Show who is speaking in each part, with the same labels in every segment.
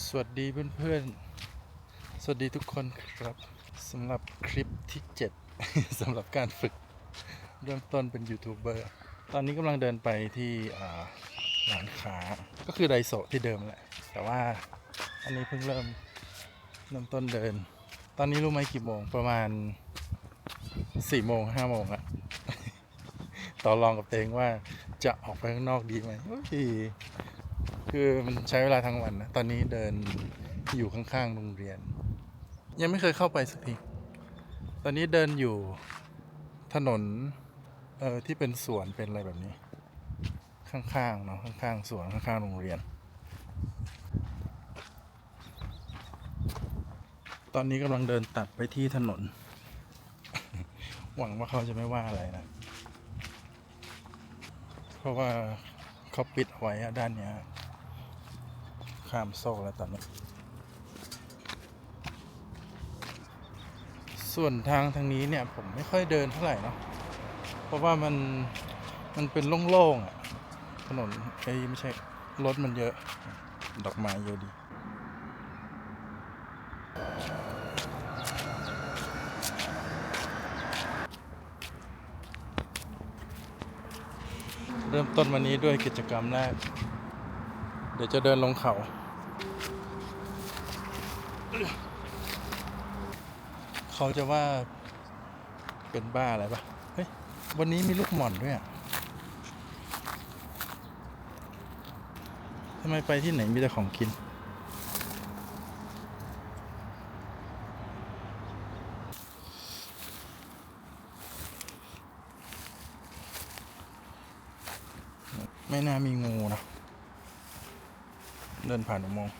Speaker 1: สวัสดีเพื่อนๆ สวัสดีทุกคนครับสำหรับคลิปที่ 7สำหรับการฝึกเริ่มต้นเป็นยูทูบเบอร์ตอนนี้กำลังเดินไปที่ร้านค้าก็คือไดโซที่เดิมแหละ แต่ว่าอันนี้เพิ่งเริ่มเริ่มต้นเดิน ตอนนี้รู้ไหมกี่โมงประมาณ4โมง5โมงอะต่อรองกับเตวเองว่าจะออกไปข้างนอกดีไหมโอ้ย คือมันใช้เวลาทั้งวันนะ ตอนนี้เดินอยู่ข้างๆโรงเรียน ยังไม่เคยเข้าไปสักที ตอนนี้เดินอยู่ถนน เออที่เป็นสวนเป็นอะไรแบบนี้ ข้างๆเนาะข้างๆสวนข้างๆโรงเรียน ตอนนี้กำลังเดินตัดไปที่ถนน หวังว่าเขาจะไม่ว่าอะไรนะ เพราะว่าเขาปิดเอาไว้ด้านเนี้ย ข้ามโซ่แล้วตอนนี้ ส่วนทางทางนี้เนี่ยผมไม่ค่อยเดินเท่าไหร่เนาะเพราะว่ามันมันเป็นโล่งๆอะถนนไอ้ไม่ใช่รถมันเยอะ ดอกไม้เยอะดีเริ่มต้นวันนี้ด้วยกิจกรรมแรก เดี๋ยวจะเดินลงเขา เขาจะว่าเป็นบ้าอะไรปะเฮ้ย วันนี้มีลูกหม่อนด้วยทำไมไปที่ไหนมีแต่ของกิน ไม่น่ามีงูนะ เดินผ่านอุโมงค์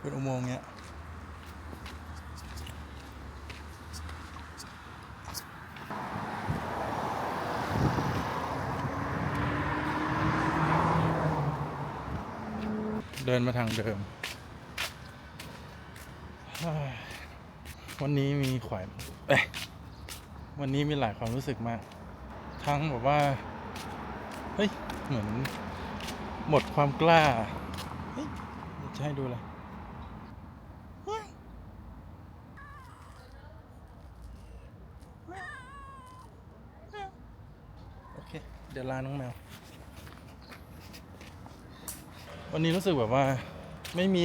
Speaker 1: เป็นอุโมงค์เนี้ยเดินมาทางเดิม วันนี้มีขวายวันนี้มีหลายความรู้สึกมาก ทั้งแบบว่า เฮ้ย เหมือนหมดความกล้า เฮ้ย จะให้ดูอะไรโอ เดี๋ยวลาน้องแมว วันนี้รู้สึกแบบว่าไม่มี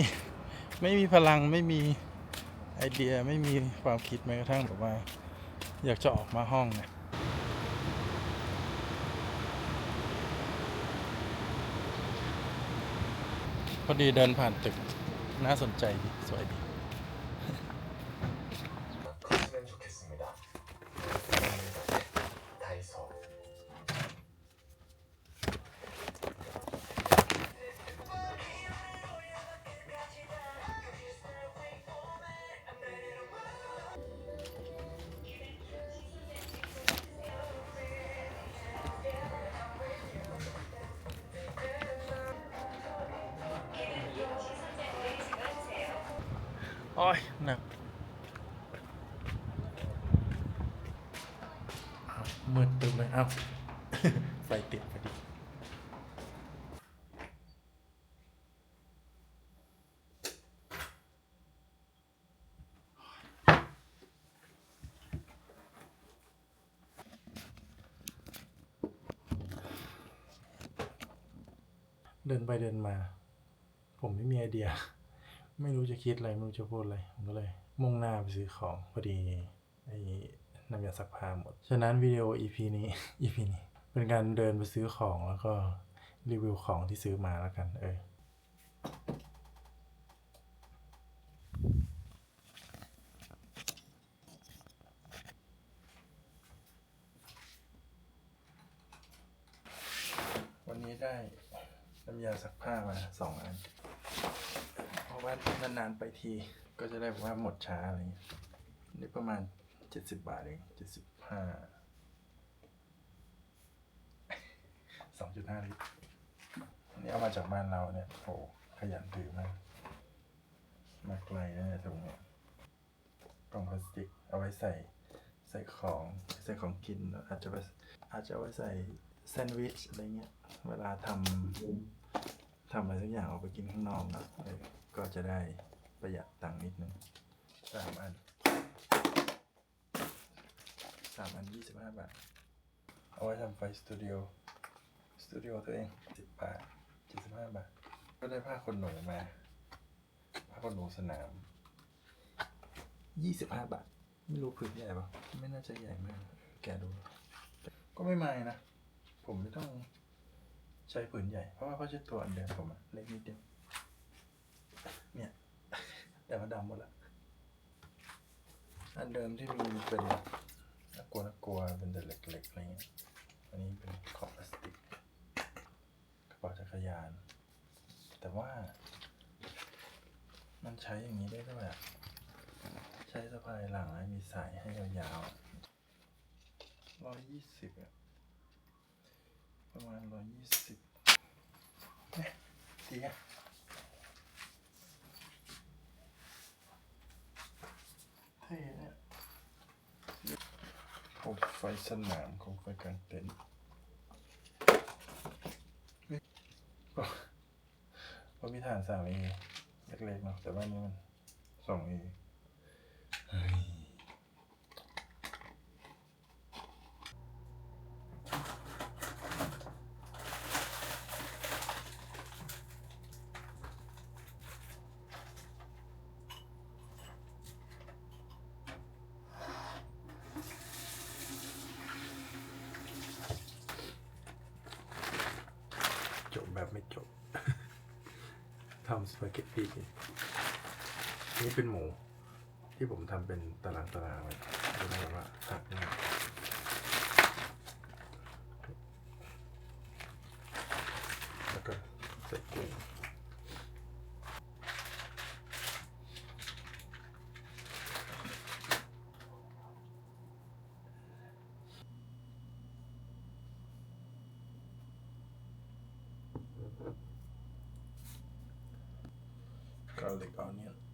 Speaker 1: ไม่มีพลังไม่มีไอเดียไม่มีความคิดแม้กระทั่งแบบว่า อยากจะออกมาห้องเนี่ยพอดีเดินผ่านตึกน่าสนใจดี สวยดี อ้ยหนักมืดตึงเลยเอ้าไฟติดพอดีเดินไปเดินมา ผมไม่มีไอเดีย ไม่รู้จะคิดอะไรไม่รู้จะพูดอะไรผมก็เลย มุ่งหน้าไปซื้อของพอดีไอ้น้ำยาซักผ้าหมด ฉะนั้นวิดีโอ EP นี้ EP นี้ เป็นการเดินไปซื้อของแล้วก็รีวิวของที่ซื้อมาแล้วกันเออวันนี้ได้น้ำยาซักผ้ามาสองอัน ว่านานๆไปที ก็จะได้แบบว่าหมดช้าอะไรเงี้ยนี่ประมาณเจ็ดสิบบาทเองเจ็ดสิบห้าสองจุดห้าลิตรนี่เอามาจากบ้านเราเนี่ยโอ้ขยันถือมากมาไกลนะเนี่ยตรงเนี้ยกล่องพลาสติกเอาไว้ใส่ใส่ของใส่ของกิน อาจจะไปอาจจะเอาไว้ใส่แซนด์วิชอะไรเงี้ย เวลาทำทำอะไรสักอย่างออกไปกินข้างนอกนะเออ ก็จะได้ประหยัดตังค์นิดนึงสามอันสามอันยี่สิบห้าบาท เอาไว้ทำไฟสตูดิโอ สตูดิโอตัวเองสิบบาทเจ็ดสิบห้าบาท ก็ได้ผ้าขนหนูมา ผ้าขนหนูสนามยี่สิบห้าบาท ไม่รู้ผืนใหญ่ปะไม่น่าจะใหญ่มาก แกดู ก็ไม่ไม่นะ ผมไม่ต้องใช้ผืนใหญ่ เพราะว่าเขาจะตัวอันเดิมผมเล็กนิดเดียว เนี่ย แต่ว่าดำหมดละอันเดิมที่มีเป็นน่ากลัวน่ากลัวเป็นแต่เหล็กๆอะไรเงี้ยอันนี้เป็นขอบพลาสติกกระเป๋าจักรยาน แต่ว่า มันใช้อย่างนี้ได้ด้วยอะใช้สะพายหลังให้มีสายให้ยาวๆร้อยยี่สิบอะประมาณร้อยยี่สิบเนี่ยดีอะเท่เนี่ยโค มไฟสนามโคมไฟกลางเต็นท์ก็ก็มีฐานสามเอเล็กๆเนาะแต่ว่านี่มันสองเอเฮ้ย จบแบบ ไม่จบ ทำสปาเกตตี้นี่เป็นหมู ที่ผมทำเป็นตารางตารางๆไว้จะได้แบบว่าตัดง่ายแล้วก็ใส่กุ้ง กา